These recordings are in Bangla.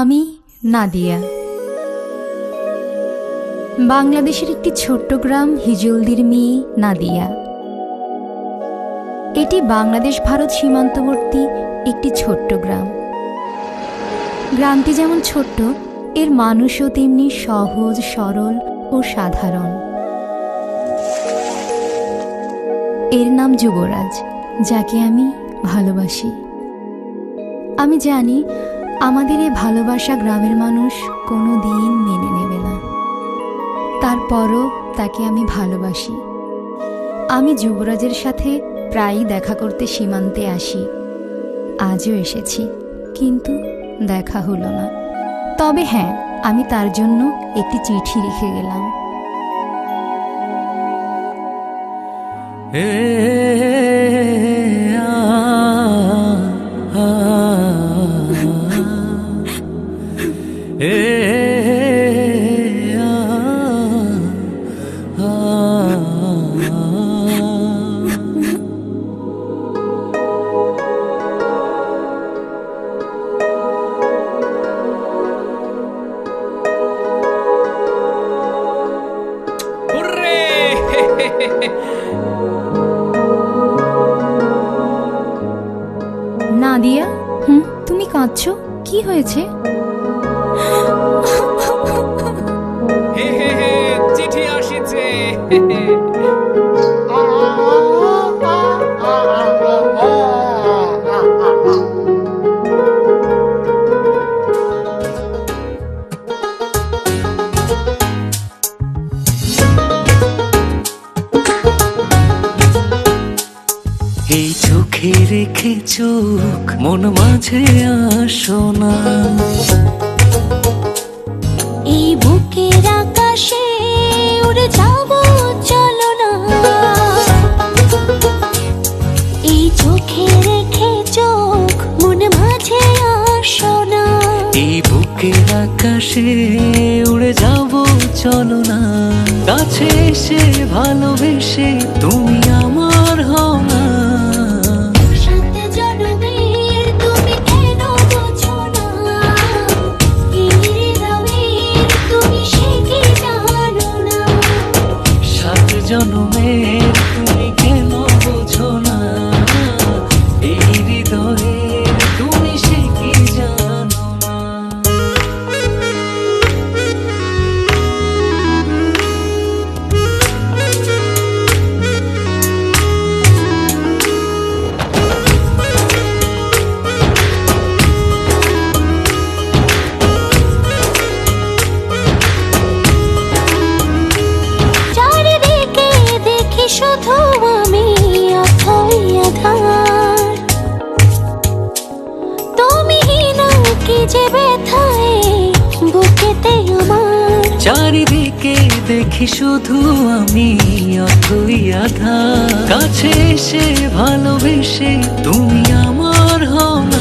আমি নাদিয়া। বাংলাদেশের একটি ছোট্ট গ্রাম হিজলদির মেয়ে নাদিয়া। এটি বাংলাদেশ ভারত সীমান্তবর্তী একটি ছোট্ট গ্রাম। গ্রামটি যেমন ছোট্ট, এর মানুষও তেমনি সহজ, সরল ও সাধারণ। এর নাম যুবরাজ, যাকে আমি ভালোবাসি। আমি জানি আমাদের এই ভালোবাসা গ্রামের মানুষ কোনো দিন মেনে নেবে না। তারপরও তাকে আমি ভালোবাসি। আমি যুবরাজের সাথে প্রায়ই দেখা করতে সীমান্তে আসি। আজও এসেছি, কিন্তু দেখা হলো না। তবে হ্যাঁ আমি তার জন্য একটি চিঠি লিখে গেলাম। নাদিয়া হুম তুমি কাঁদছো কি হয়েছে রেখে চোখ মন মাঝে আসো না। এই বুকের আকাশে উড়ে যাব চলো না। এই চোখে রেখে চোখ মন মাঝে আসো না। এই বুকের আকাশে উড়ে যাব চলো না। কাছে এসে ভালোবেসে তুমি আমার হও না। চারিদিকে দেখি শুধু আমি অথই আধা কাছে এসে ভালোবেসে তুমি আমার হও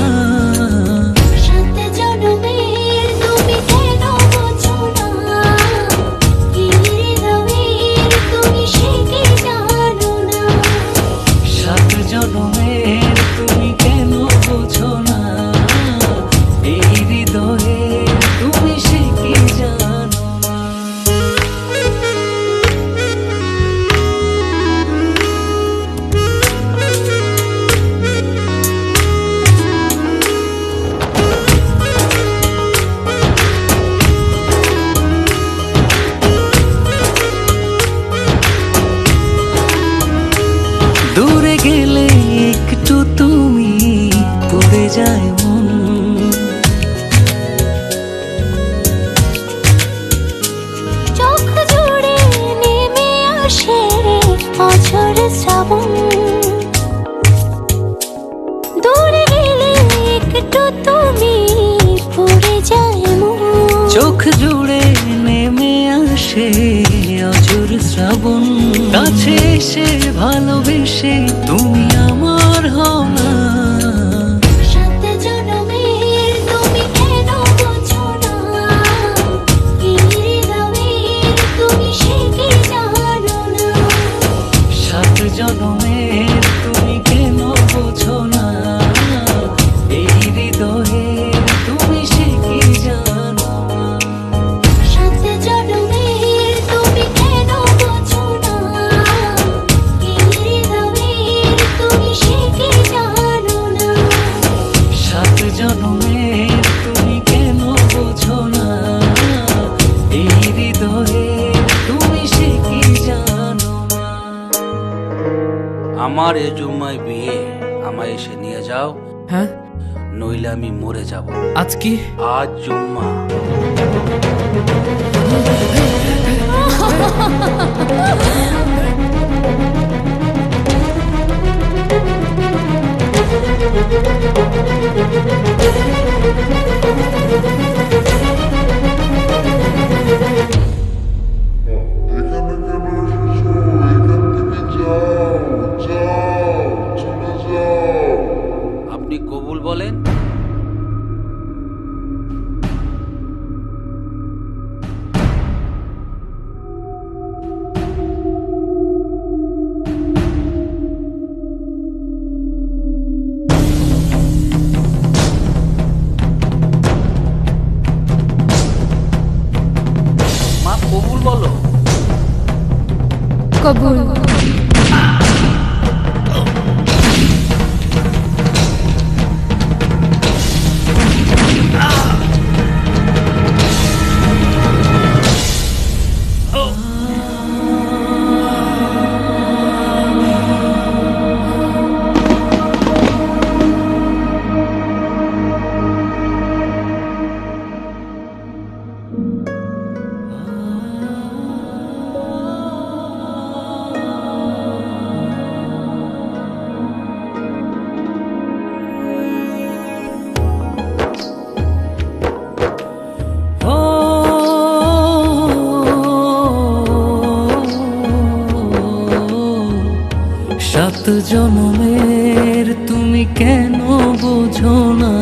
তুমি পড়ে চোখ জুড়ে নেমে আসে অজুর শ্রাবণ। কাছে এসে ভালোবেসে তুমি আমার এ জুম্মায় বিয়ে আমায় এসে নিয়ে যাও। হ্যাঁ? নইলে আমি মরে যাব। আজ কি? আজ জুম্মা। কবুল সাত জনমের তুমি কেন বোঝো না?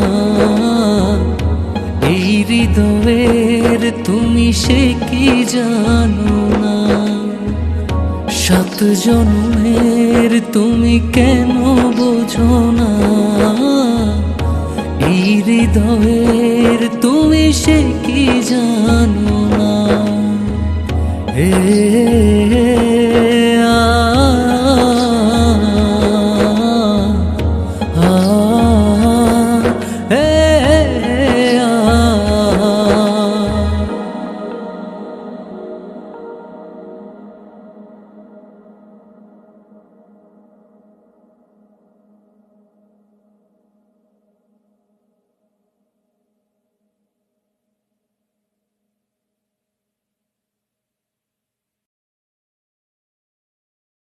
এই হৃদয়ের তুমি সে কি জানো না? সাত জন্মের তুমি কেন বোঝো না? এই হৃদয়ের তুমি সে কি জানো না? হে